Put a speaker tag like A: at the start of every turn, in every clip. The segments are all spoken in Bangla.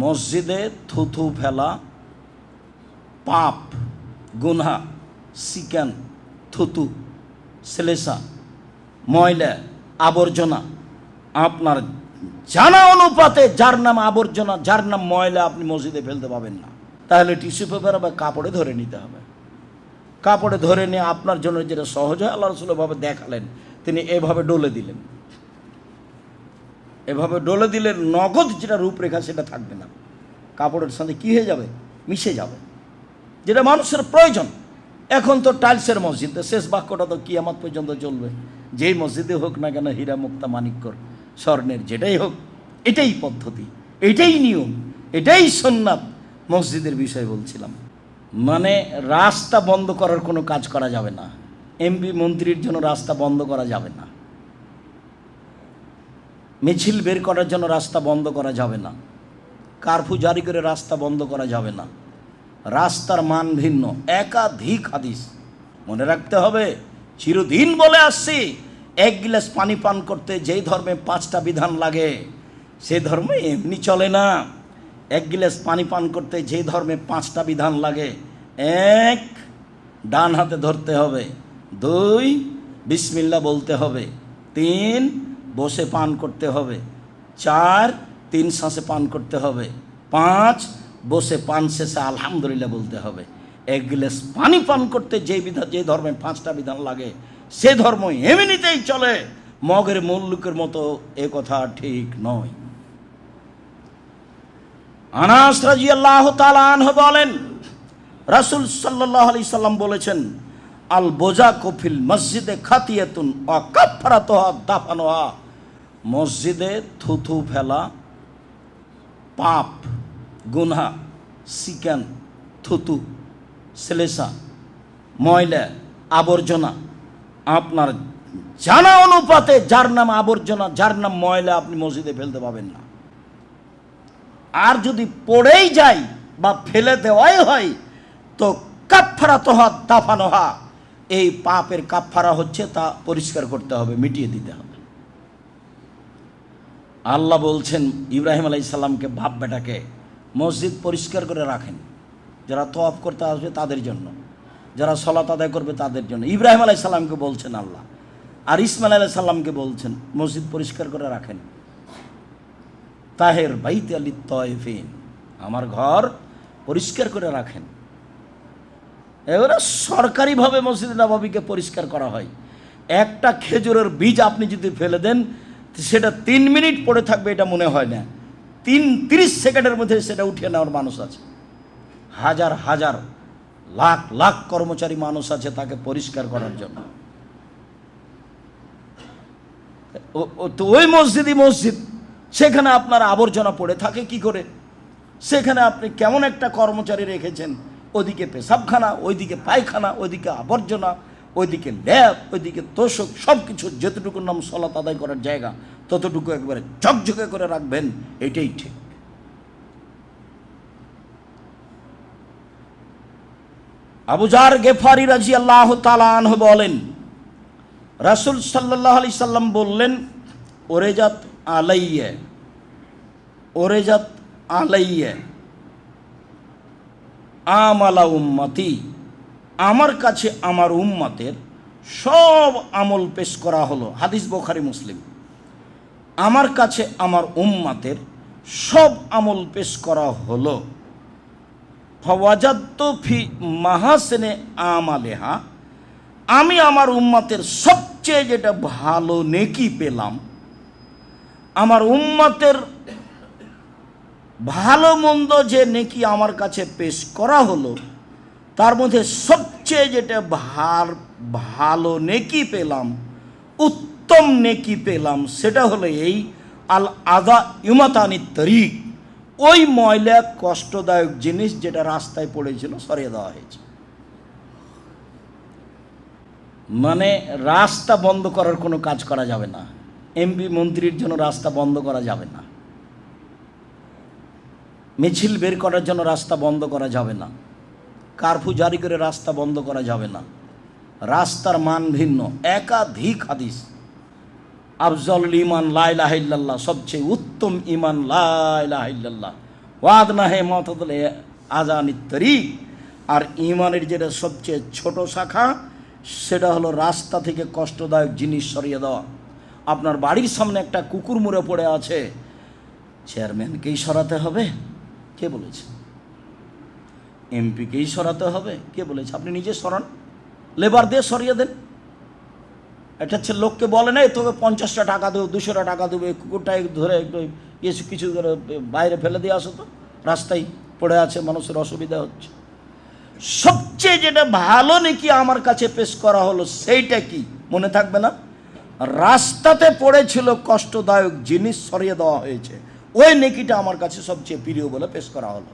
A: মসজিদে থুথু ফেলা, পাপ, গুনহা সিকান থুতু সেলেসা ময়লা, আবর্জনা, আপনার জানা অনুপাতে যার নাম আবর্জনা, যার নাম ময়লা আপনি মসজিদে ফেলতে পাবেন না। তাহলে টিস্যু পেপার বা কাপড়ে ধরে নিতে হবে। কাপড়ে ধরে নিয়ে আপনার জন্য যেটা সহজ হয়, আল্লাহ রসুলভাবে দেখালেন, তিনি এভাবে ডলে দিলেন। এভাবে ডলে দিলে নগদ যেটা রূপরেখা, সেটা থাকবে না। কাপড়ের সাথে কি হয়ে যাবে? মিশে যাবে। যেটা মানুষের প্রয়োজন। এখন তো টাইলসের মসজিদ। শেষ বাক্যটা তো কিয়ামত পর্যন্ত চলবে। যেই মসজিদে হোক না কেন হীরা মুক্তা মানিক্যর স্বর্ণের যেটাই হোক, এটাই পদ্ধতি, এটাই নিয়ম, এটাই সন্ন্যাত মসজিদের বিষয় বলছিলাম। মানে রাস্তা বন্ধ করার কোনো কাজ করা যাবে না। এমপি মন্ত্রীর জন্য রাস্তা বন্ধ করা যাবে না। মিছিল বের করার জন্য রাস্তা বন্ধ করা যাবে না। কারফু জারি করে রাস্তা বন্ধ করা যাবে না। রাস্তার মান ভিন্ন। একাধিক হাদিস। মনে রাখতে হবে, চিরদিন বলে আসছি, এক গিলাস পানি পান করতে যেই ধর্মে পাঁচটা বিধান লাগে সেই ধর্মে এমনি চলে না। এক গিলাস পানি পান করতে যেই ধর্মে পাঁচটা বিধান লাগে, এক ডান হাতে ধরতে হবে, দুই বিসমিল্লা বলতে হবে, তিন বসে পান করতে হবে। চার, তিন শ্বাসে পান করতে হবে। পাঁচ, বসে পান শেষে আলহামদুলিল্লাহ বলতে হবে। এক গ্লাস পানি পান করতে যে বিধান যে ধর্মে পাঁচটা বিধান লাগে, সে ধর্ম এমনিতেই চলে। মগের মুল্লুকের মতো এ কথা ঠিক নয়। আনাস রাজি আল্লাহ তালাহ বলেন, রাসুল সাল্লাহ আলি সাল্লাম বলেছেন, আল বোজা কফিল মসজিদে খাতিয়াতুন অকাফারাত দাফানোয়া মসজিদে থুথু ফেলা, পাপ, গুনহা সিকান থুতু সেলেসা ময়লা, আবর্জনা, আপনার জানা অনুপাতে যার নাম আবর্জনা, যার নাম ময়লা আপনি মসজিদে ফেলতে পাবেন না। আর যদি পড়েই যায় বা ফেলে দেওয়াই হয়, তো কাফারা তোহা, দাফানোহা, এই পাপের কাফারা হচ্ছে তা পরিষ্কার করতে হবে, মিটিয়ে দিতে হবে। আল্লাহ বলছেন ইব্রাহিম আলাই সাল্লামকে বাপ বেটাকে মসজিদ পরিষ্কার করে রাখেন। যারা তোয়াফ করতে আসবে তাদের জন্য, যারা সলাত আদায় করবে তাদের জন্য। ইব্রাহিম আলাই সাল্লামকে বলছেন আল্লাহ, আর ইসমাইল আলাই সাল্লামকে বলছেন, মসজিদ পরিষ্কার করে রাখেন। তাহের বাইতে আলী তয়ফিন আমার ঘর পরিষ্কার করে রাখেন। এবারে সরকারিভাবে মসজিদ নবাবিকে পরিষ্কার করা হয়। একটা খেজুরের বীজ আপনি যদি ফেলে দেন সেটা তিন মিনিট পড়ে থাকবে এটা মনে হয় না। তিন তিরিশ সেকেন্ডের মধ্যে সেটা উঠিয়ে নেওয়ার মানুষ আছে। হাজার হাজার, লাখ লাখ কর্মচারী মানুষ আছে তাকে পরিষ্কার করার জন্য। তো ওই মসজিদই মসজিদ। সেখানে আপনার আবর্জনা পড়ে থাকে কি করে? সেখানে আপনি কেমন একটা কর্মচারী রেখেছেন? ওদিকে পেশাবখানা, ওইদিকে পায়খানা, ওইদিকে আবর্জনা। ওইদিকে ল্যাব ওইদিকে তোষক সব কিছু যতটুকুর নাম সলাত আদায় করার জায়গা, ততটুকু একবারে ঝকঝকে করে রাখবেন, এটাই ঠিক। আবুজার গেফারি রাজি আল্লাহ তালান বলেন, রাসুল সাল্লাহ আলি সাল্লাম বললেন, ওরেজাত আলাইয়ে ওরেজাত আলাইয়ে, আমালা উম্মতি আমার কাছে, আমার উম্মাতের সব আমল পেশ করা হলো। হাদিস বোখারি, মুসলিম। আমার কাছে, আমার উম্মাতের সব আমল পেশ করা হলো। ফি মাহাসেনে আমালেহা। আমি আমার উম্মাতের সবচেয়ে যেটা ভালো নেকি পেলাম, আমার উম্মাতের ভালো মন্দ যে নেকি আমার কাছে পেশ করা হলো, তার মধ্যে সবচেয়ে যেটা ভার, ভালো নেকি পেলাম, উত্তম নেকি পেলাম, সেটা হলো এই আল আদা ইমাতানি তরিক। ওই ময়লা কষ্টদায়ক জিনিস যেটা রাস্তায় পড়েছিল, সরিয়ে দেওয়া হয়েছে। মানে রাস্তা বন্ধ করার কোনো কাজ করা যাবে না। এমপি মন্ত্রীর জন্য রাস্তা বন্ধ করা যাবে না। মিছিল বের করার জন্য রাস্তা বন্ধ করা যাবে না। কারফু জারি করে রাস্তা বন্ধ করা যাবে না। রাস্তার মান ভিন্ন। একাধিক হাদিস। আফজল ইমান লাইলাহিল্লাহ সবচেয়ে উত্তম ইমান লাইলাহিল্লাহ ওয়াদ না হে মতদলে আজানি তরিক। আর ইমানের যেটা সবচেয়ে ছোট শাখা, সেটা হলো রাস্তা থেকে কষ্টদায়ক জিনিস সরিয়ে দেওয়া। আপনার বাড়ির সামনে একটা কুকুর মুড়ে পড়ে আছে। চেয়ারম্যানকেই সরাতে হবে। কে বলেছে? এমপিকেই সরাতে হবে। কে বলেছে? আপনি নিজে সরান। লেবার দিয়ে সরিয়ে দেন। এটা হচ্ছে লোককে বলে নাই, তোকে পঞ্চাশটা টাকা দেবো, দুশোটা টাকা দেবো কুকুরটা ধরে একটু কিছু কিছু করে বাইরে ফেলে দিয়ে আসো তো। রাস্তায় পড়ে আছে, মানুষের অসুবিধা হচ্ছে। সবচেয়ে যেটা ভালো নাকি আমার কাছে পেশ করা হলো সেইটা কি? মনে থাকবে না? রাস্তাতে পড়েছিল কষ্টদায়ক জিনিস সরিয়ে দেওয়া হয়েছে। ওই নেকিটা আমার কাছে সবচেয়ে প্রিয় বলে পেশ করা হলো।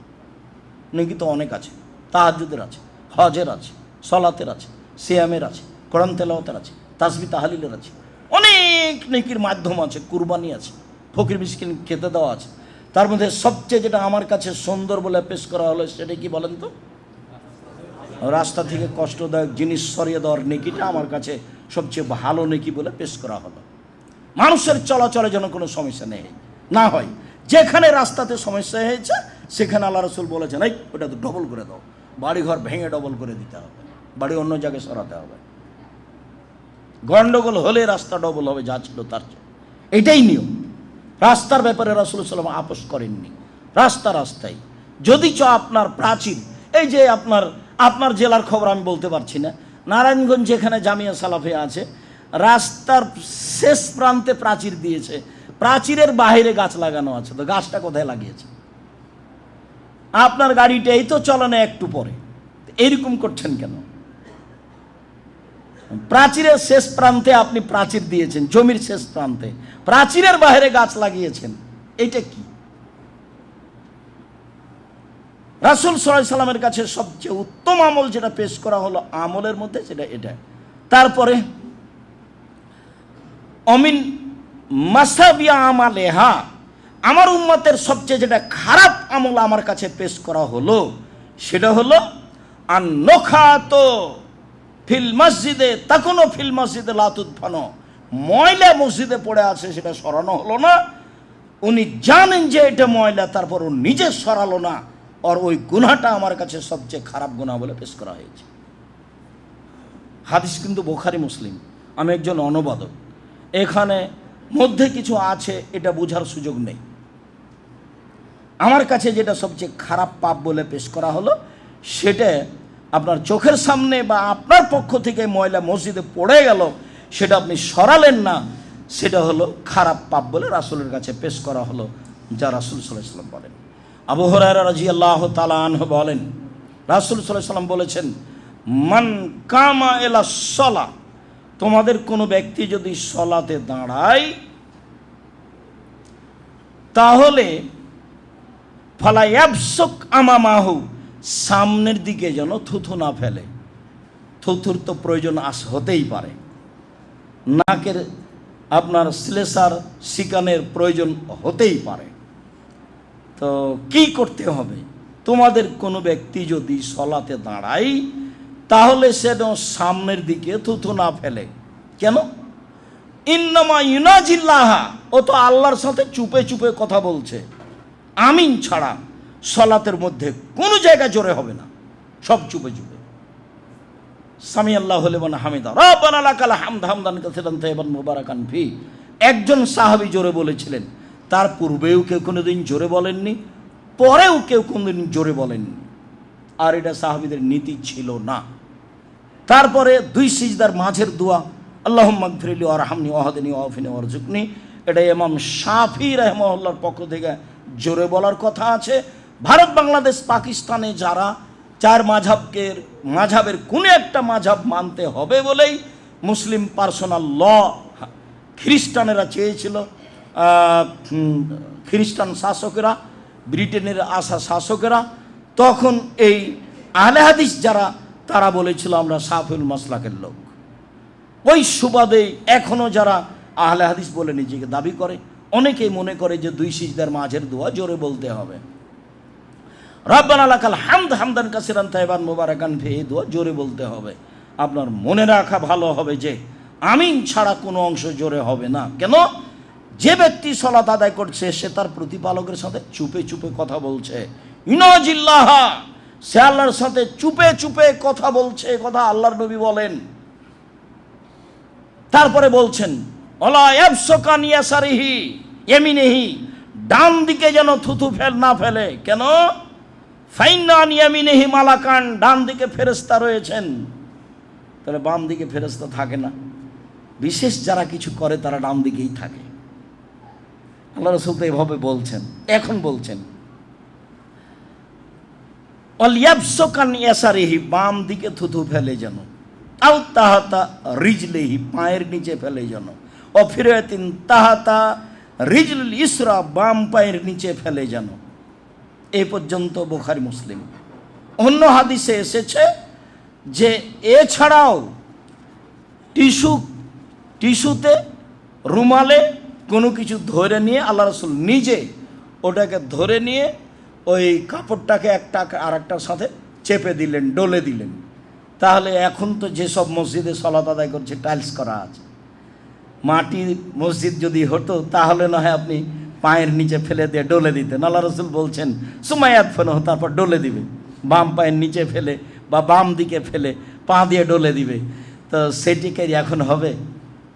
A: নেকি তো অনেক আছে। তাহাজুদের আছে, হজের আছে, সলাতের আছে, সিয়ামের আছে, কোরআন তেলাওতের আছে, তাসবি তাহালিলের আছে। অনেক নেকির মাধ্যম আছে, কুরবানি আছে, ফকির মিসকিন খেতে দেওয়া আছে। তার মধ্যে সবচেয়ে যেটা আমার কাছে সুন্দর বলে পেশ করা হলো সেটা কি বলেন তো? রাস্তা থেকে কষ্টদায়ক জিনিস সরিয়ে দেওয়ার নেকিটা আমার কাছে সবচেয়ে ভালো নেকি বলে পেশ করা হলো। মানুষের চলাচলে যেন কোনো সমস্যা নেই, না হয়। যেখানে রাস্তাতে সমস্যা হয়েছে সেখানে আল্লাহ রসুল বলেছেন, এই, ওটা তো ডবল করে দাও। বাড়ি ঘর ভেঙে ডবল করে দিতে হবে। বাড়ি অন্য জায়গায় সরাতে হবে। গন্ডগোল হলে রাস্তা ডবল হবে, যা ছিল তার। এটাই নিয়ম। রাস্তার ব্যাপারে রাসুল সাল্লাম আপোষ করেননি। রাস্তা রাস্তায় যদি চ আপনার প্রাচীর এই যে আপনার আপনার জেলার খবর আমি বলতে পারছি না, নারায়ণগঞ্জ যেখানে জামিয়া সালাফে আছে, রাস্তার শেষ প্রান্তে প্রাচীর দিয়েছে। প্রাচীরের বাইরে গাছ লাগানো আছে। তো গাছটা কোথায় লাগিয়েছে? আপনার গাড়িটা এই তো চলনে একটু পরে। এরকম করছেন কেন? প্রাচীরের শেষ প্রান্তে আপনি প্রাচীর দিয়েছেন, জমির শেষ প্রান্তে। প্রাচীরের বাইরে গাছ লাগিয়েছেন, এটা কি? রাসুল সাল্লাহ সাল্লামের কাছে সবচেয়ে উত্তম আমল যেটা পেশ করা হলো, আমলের মধ্যে সেটা এটা। তারপরে, অমিন মাসাবিয়া আমালেহা আমার উম্মতের সবচেয়ে যেটা খারাপ আমল আমার কাছে পেশ করা হলো, সেটা হলো আর নখাত ফিল মসজিদে তখনও ফিল মসজিদে লাতুৎফানো ময়লা মসজিদে পড়ে আছে, সেটা সরানো হলো না। উনি জানেন যে এটা ময়লা, তারপর ও নিজে সরালো না। আর ওই গুনাটা আমার কাছে সবচেয়ে খারাপ গুণা বলে পেশ করা হয়েছে। হাদিস কিন্তু বোখারি মুসলিম। আমি একজন অনুবাদক। এখানে মধ্যে কিছু আছে, এটা বোঝার সুযোগ নেই। আমার কাছে যেটা সবচেয়ে খারাপ পাপ বলে পেশ করা হলো, সেটা আপনার চোখের সামনে বা আপনার পক্ষ থেকে ময়লা মসজিদে পড়ে গেল, সেটা আপনি সরালেন না, সেটা হলো খারাপ পাপ বলে রাসুলের কাছে পেশ করা হলো, যা রাসুল সাল্লাম বলেন। আবু হরারা রাজি আল্লাহ তালাহ বলেন, রাসুল সাল্লাম বলেছেন, মান কামা এলা সলা তোমাদের কোনো ব্যক্তি যদি সলাতে দাঁড়ায়, তাহলে ফালা অ্যাবসক আমামাহু সামনের দিকে যেন থুথু না ফেলে। থুথুর তো প্রয়োজন আস হতেই পারে। নাকের আপনার শ্লেষার শিকানের প্রয়োজন হতেই পারে। তো কি করতে হবে? তোমাদের কোনো ব্যক্তি যদি সলাতে দাঁড়ায়, তাহলে সে সামনের দিকে থুথু না ফেলে। কেন? ইন্নামা ইউনাজিল্লাহা। ও তো আল্লাহর সাথে চুপে চুপে কথা বলছে। আমিন ছাড়া সলাতের মধ্যে কোনো জায়গায় জোরে হবে না, সব চুপে চুপে। সামি আল্লাহ হলে মানে হামিদা, রব্বানা লাকাল হামদ হামদান কাসিরান তাইবান মুবারাকান ফি। একজন সাহাবী জোরে বলেছিলেন, তার পূর্বেও কেউ কোনোদিন জোরে বলেননি, পরেও কেউ কোনোদিন জোরে বলেননি। আর এটা সাহাবীদের নীতি ছিল না। তারপরে দুই সিজদার মাঝের দোয়া আল্লাহ মাগফিরলি আর হামনি ওয়াহাদিনী ওয়াফিনী ওয়ারজুকনি এটা এমাম শাফি রহমল্লার পক্ষ থেকে জোরে বলার কথা আছে। ভারত, বাংলাদেশ, পাকিস্তানে যারা, চার মাঝাবকে মাঝাবের কোনো একটা মাঝাব মানতে হবে বলেই মুসলিম পার্সোনাল ল খ্রিস্টানেরা চেয়েছিল। খ্রিস্টান শাসকেরা, ব্রিটেনের আসা শাসকেরা, তখন এই আহলে হাদিস যারা, তারা বলেছিল, আমরা সাফুল মাসলাকের লোক। ওই সুবাদে এখনও যারা আহলে হাদিস বলে নিজেকে দাবি করে অনেকেই মনে করে যে দুই সিজদার মাঝের দোয়া জোরে বলতে হবে। রব্বানা লাকাল হামদ, হামদান কাসিরান তাইবান মুবারাকান, ফি এই দোয়া জোরে বলতে হবে। আপনার মনে রাখা ভালো হবে যে আমিন ছাড়া কোনো অংশ জোরে হবে না। কেন? যে ব্যক্তি সলাত আদায় করছে, সে তার প্রতিপালকের সাথে চুপে চুপে কথা বলছে। ইনজিল্লাহা, সে আল্লাহর সাথে চুপে চুপে কথা বলছে, কথা আল্লাহর নবী বলেন। তারপরে বলছেন অলা ইয়াবসকান ইয়াসারিহি ইয়ামিনিহি ডান দিকে যেন থুথু ফেল না ফেলে। কেন? ফাইনান ইয়ামিনিহি মালাকান ডান দিকে ফেরেস্তা রয়েছেন। তাহলে বাম দিকে ফেরেস্তা থাকে না। বিশেষ যারা কিছু করে, তারা ডান দিকেই থাকে। আল্লাহ রসুল তো এভাবে বলছেন, এখন বলছেন। অলিয়াবসকান ইয়াসারিহি বাম দিকে থুথু ফেলে যেন। আও তাহাতা রিজলেহি, পায়ের নিচে ফেলে যেন। অফিরতিন তাহাতা রিজল ইসরা, বাম পায়ের নিচে ফেলে যেন। এ পর্যন্ত বোখারি, মুসলিম। অন্য হাদিসে এসেছে যে এছাড়াও টিস্যু টিস্যুতে রুমালে কোনো কিছু ধরে নিয়ে আল্লাহ রসুল নিজে ওটাকে ধরে নিয়ে ওই কাপড়টাকে একটা আর একটার সাথে চেপে দিলেন, ডলে দিলেন। তাহলে এখন তো যেসব মসজিদে সলাত আদায় করছে, টাইলস করা আছে। মাটি মসজিদ যদি হতো তাহলে না হয় আপনি পায়ের নিচে ফেলে দিয়ে ডলে দিতেন। আল্লাহ রসুল বলছেন সুমায়াত ফেলো তারপর ডলে দিবে। বাম পায়ের নিচে ফেলে বা বাম দিকে ফেলে পা দিয়ে ডলে দিবে। তো সেটিকে এখন হবে?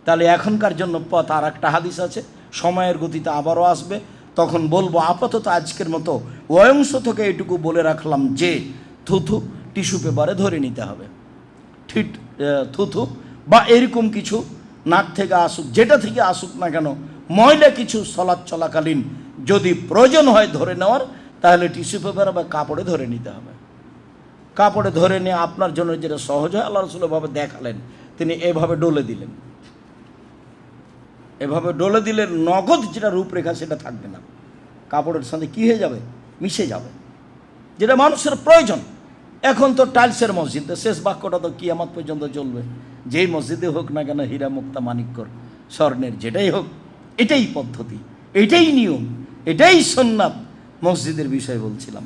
A: তাহলে এখনকার জন্য পথ আর একটা হাদিস আছে সময়ের গতিতে আবারও আসবে। তখন বলব আপাতত আজকের মতো অয়ংশ থেকে এটুকু বলে রাখলাম যে থুথু টিস্যু পেপারে ধরে নিতে হবে। আহ, থুথু বা এরকম কিছু নাক থেকে আসুক, যেটা থেকে আসুক না কেন, ময়লা কিছু সলাদ চলাকালীন যদি প্রয়োজন হয় ধরে নেওয়ার, তাহলে টিস্যু পেপার বা কাপড়ে ধরে নিতে হবে। কাপড়ে ধরে নিয়ে আপনার জন্য যেটা সহজ হয়, আল্লাহ রসুলভাবে দেখালেন, তিনি এভাবে ডলে দিলেন। এভাবে ডলে দিলে নগদ যেটা রূপরেখা সেটা থাকবে না। কাপড়ের সাথে কী হয়ে যাবে? মিশে যাবে। যেটা মানুষের প্রয়োজন। এখন তো টাইলসের মসজিদ শেষ বাক্যটা তো কিয়ামত পর্যন্ত চলবে। যেই মসজিদে হোক না কেন হীরা মুক্তা মানিক্যর স্বর্ণের যেটাই হোক, এটাই পদ্ধতি, এটাই নিয়ম, এটাই সন্ন্যাত, মসজিদের বিষয় বলছিলাম।